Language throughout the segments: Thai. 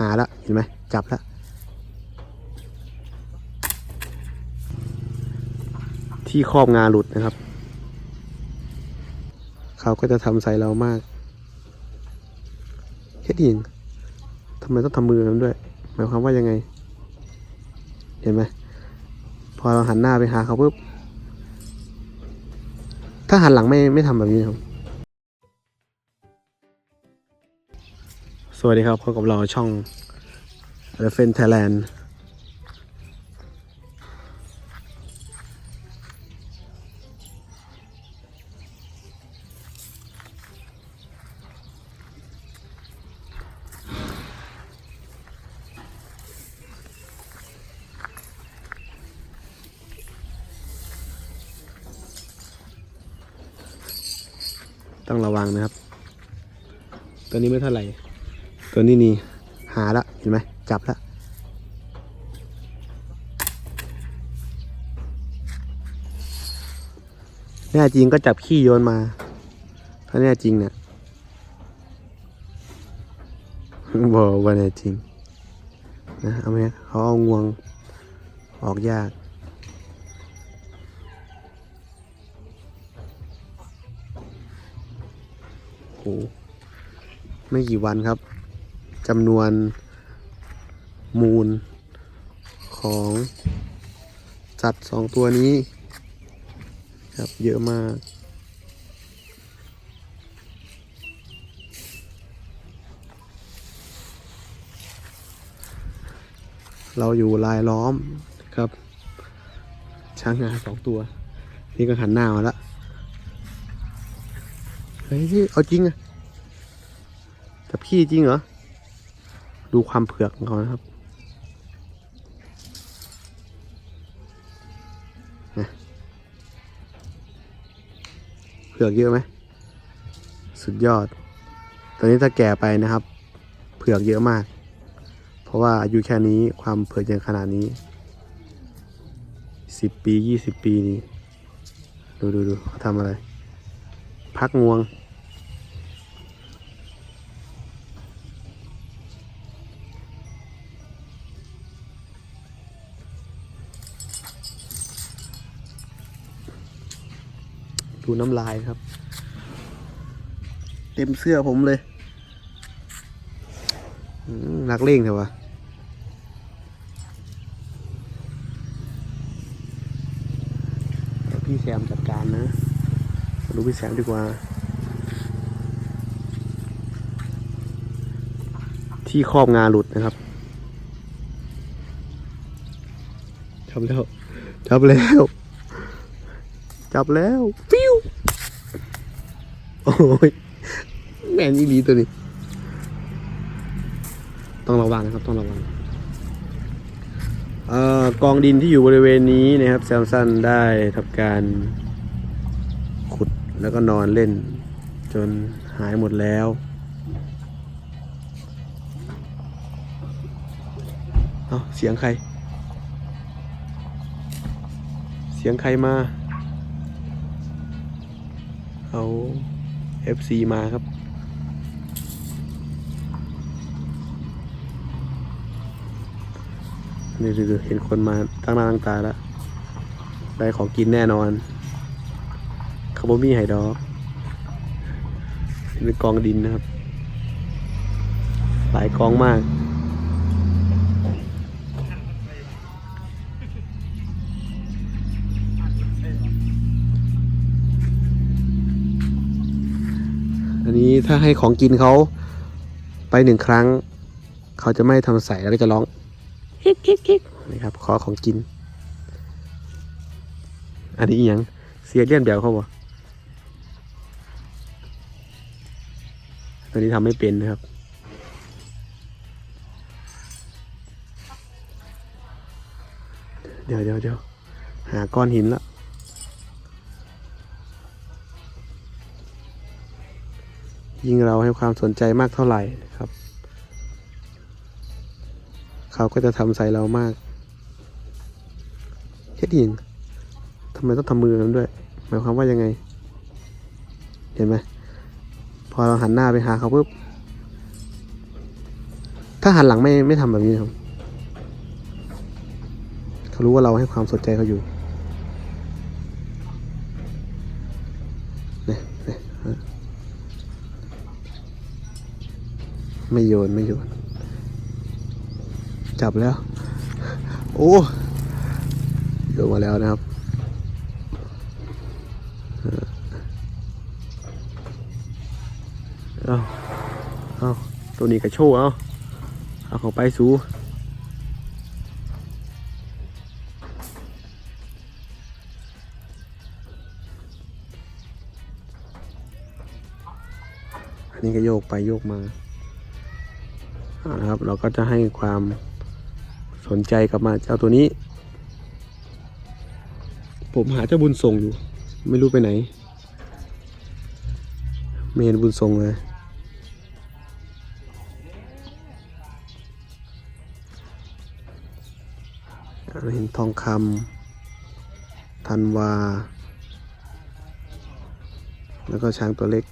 หาแล้วเห็นไหมจับแล้วที่ครอบงาหลุดนะครับ เขาก็จะทำใส่เรามากแค่นี้เองทำไมต้องทำมือนั้นด้วย หมายความว่ายังไง เห็นไหมพอเราหันหน้าไปหาเขาปุ๊บถ้าหันหลังไม่ไม่ทำแบบนี้ครับ สวัสดีครับพบกับเราช่อง Elephant Thailand ต้องระวังนะครับ ตัวนี้ไม่เท่าไหร่ ตัวนี้นี่หาละเห็นไหมจับละแน่จริงก็จับขี้โยนมา ถ้าแน่จริงเนี่ยบอกว่าแน่จริงนะเอาไหมเขาเอางวงออกยากโอ้โหไม่กี่วันครับ จำนวนมูลของสัตว์สองตัวนี้ครับเยอะมาก เราอยู่ลายล้อมครับ ช้างงาสองตัว นี่ก็หันหน้ามาแล้วเฮ้ยเอาจริงอะจับขี้จริงเหรอ ดูความเผือกของเขานะครับเผือกเยอะไหม สุดยอด ตอนนี้ถ้าแก่ไปนะครับ เผือกเยอะมาก เพราะว่าอายุแค่นี้ความเผือกยังขนาดนี้สิบปียี่สิบปีนี้ดูดูดูเขาทำอะไร พักงวง ดูน้ำลายครับ เต็มเสื้อผมเลยนักเลงเถอะวะพี่แซมจัดการนะดูพี่แซมดีกว่า ที่ครอบงาหลุดนะครับจับแล้ว จับแล้ว จับแล้วฟิว โอ้ยแม่นอีหลีตัวนี้ ต้องระวังนะครับต้องระวังเอ่อกองดินที่อยู่บริเวณนี้นะครับแซมสันได้ทำการขุดแล้วก็นอนเล่น จนหายหมดแล้วเอาเสียงใคร เสียงใครมา เอา FC มาครับ นี่ดูเห็นคนมาตั้งหน้าตั้งตาแล้ว ได้ของกินแน่นอนคาร์บอมี่ไฮดอกเป็นกองดินนะครับ หลายกองมาก นนี้ถ้าให้ของกินเขาไปหนึ่งครั้ง เขาจะไม่ทำใส่แล้วก็จะร้องฮิกฮิกฮิกนะครับ ขอของกิน อันนี้อหยังเสียเลี่ยนแบบเขาบ่อันนี้ทำไม่เป็นนะครับเดี๋ยวเดี๋ยวเดี๋ยวหาก้อนหินละ ยิ่งเราให้ความสนใจมากเท่าไหร่นะครับ เขาก็จะทำใส่เรามากแค่นี้เองทำไมต้องทำมือนั้นด้วย หมายความว่ายังไง เห็นไหมพอเราหันหน้าไปหาเขาปุ๊บถ้าหันหลังไม่ไม่ทำแบบนี้ครับเขารู้ว่าเราให้ความสนใจเขาอยู่ ไม่โยนไม่โยน จับแล้ว โอ้โยนมาแล้วนะครับเอาเอาตัวนี้กระโชว์เอาเอาเขาไปสูอันนี้ก็โยกไปโยกมา เอาละครับ เราก็จะให้ความสนใจกับมาเจ้าตัวนี้ ผมหาเจ้าบุญส่งอยู่ ไม่รู้ไปไหน ไม่เห็นบุญส่งเลยเราเห็นทองคำธันวา แล้วก็ช้างตัวเล็ก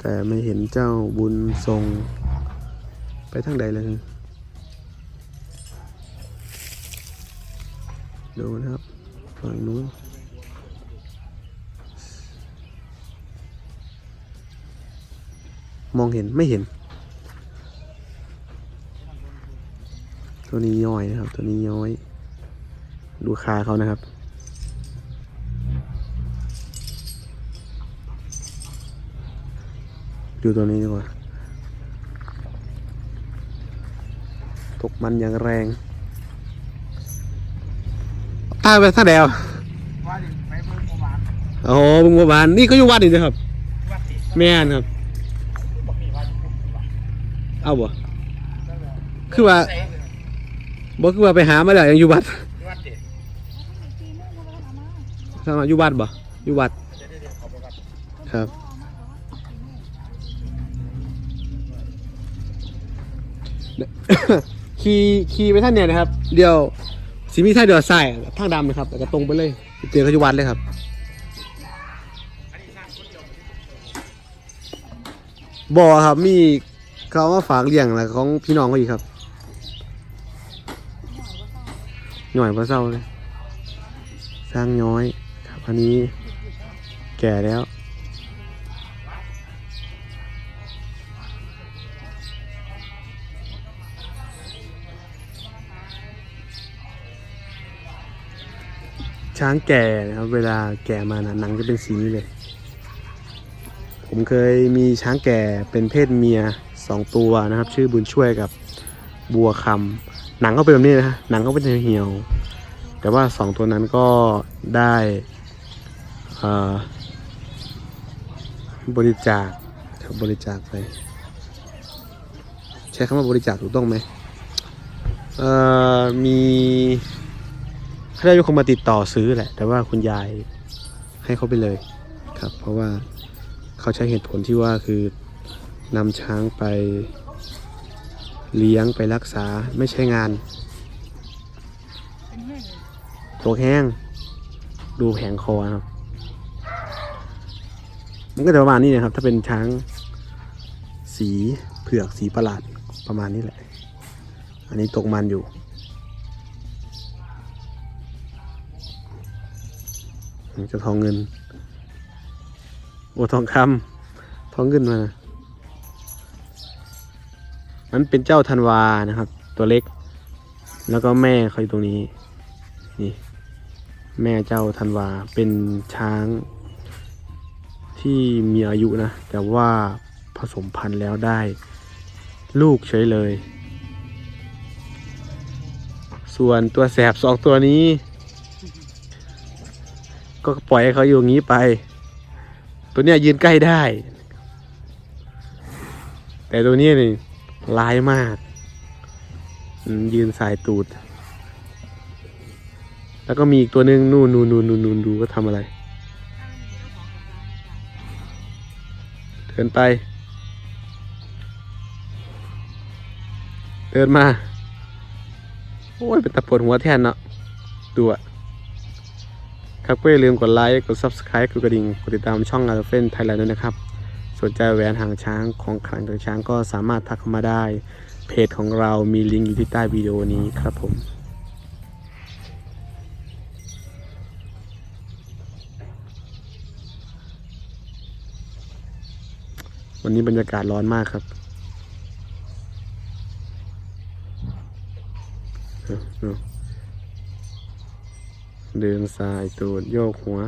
แต่ไม่เห็นเจ้าบุญทรง ไปทางใดเลยดูนะครับฝั่งนู้นมองเห็นไม่เห็น ตัวนี้ย้อยนะครับ ตัวนี้ย้อย ดูขาเขานะครับ ดูตัวนี้ดีกว่า ตกมันอย่างแรงตายไปท่าแดวว่าดิไปเบิ่งประมาโอ้โหบึงบัวบานนี่ก็อยู่วัดนี่นะครับ แม่นครับ เอาบ่ คือว่าบ่คือว่าไปหามาแล้วยังอยู่วัดวัดติสมาอยู่วัดบ่อยู่วัด ครับ ขี่ขี่ไปท่านเนี่ยนะครับ เดี๋ยวสีมีท่าเดือดใส่ทางดำนะครับแล้วก็ตรงไปเลยไปเจอเขยู่วัดเลยครับบ่อครับมีเขาเอามาฝากเลี้ยงแล้วของพี่น้องเขาอีกครับหน่อยพระเศร้าเลย สร้างย้อยครับอันนี้แก่แล้ว ช้างแก่นะครับ เวลาแก่มานะหนังจะเป็นสีนี้เลย ผมเคยมีช้างแก่เป็นเพศเมียสองตัวนะครับ ชื่อบุญช่วยกับบัวคำหนังเขาเป็นแบบนี้นะฮะหนังเขาเป็นเหี่ยว แต่ว่าสองตัวนั้นก็ได้บริจาคบริจาคไป ใช้คำว่าบริจาคถูกต้องไหมมี เขาได้ยกคนมาติดต่อซื้อแหละ แต่ว่าคุณยายให้เขาไปเลยครับ เพราะว่าเขาใช้เหตุผลที่ว่าคือนำช้างไปเลี้ยงไปรักษาไม่ใช่งานตัวแห้ง ดูแผงคอครับ มันก็จะประมาณนี้นะครับ ถ้าเป็นช้างสีเผือกสีประหลาดประมาณนี้แหละ อันนี้ตกมันอยู่ จะทองเงิน โอ้ทองคำทองเงินมานะมันเป็นเจ้าธันวานะครับ ตัวเล็ก แล้วก็แม่เขาอยู่ตรงนี้ นี่ แม่เจ้าธันวาเป็นช้างที่มีอายุนะ แต่ว่าผสมพันธุ์แล้วได้ ลูกเฉยเลย ส่วนตัวแสบสองตัวนี้ ก็ปล่อยให้เขาอยู่อย่างนี้ไป ตัวเนี้ยยืนใกล้ได้ แต่ตัวนี้นี่ร้ายมากยืนสายตูด แล้วก็มีอีกตัวหนึ่งนู่นนู่นนู่นนู่นนู่นดูก็ทำอะไร เดินไป เดินมา โอ้ยเป็นตะปวดหัวแทนเนาะดูอะ ครับก็อย่าลืมกดไลค์กด Subscribe กดกระดิ่งกดติดตามช่องอาร์เฟนไทยแลนด์ด้วยนะครับสนใจแหวนหางช้างของขลังจากช้างก็สามารถทักเข้ามาได้ เพจของเรามีลิงก์อยู่ที่ใต้วิดีโอนี้ครับผมวันนี้บรรยากาศร้อนมากครับเออ เดินสายตูดโยกหัว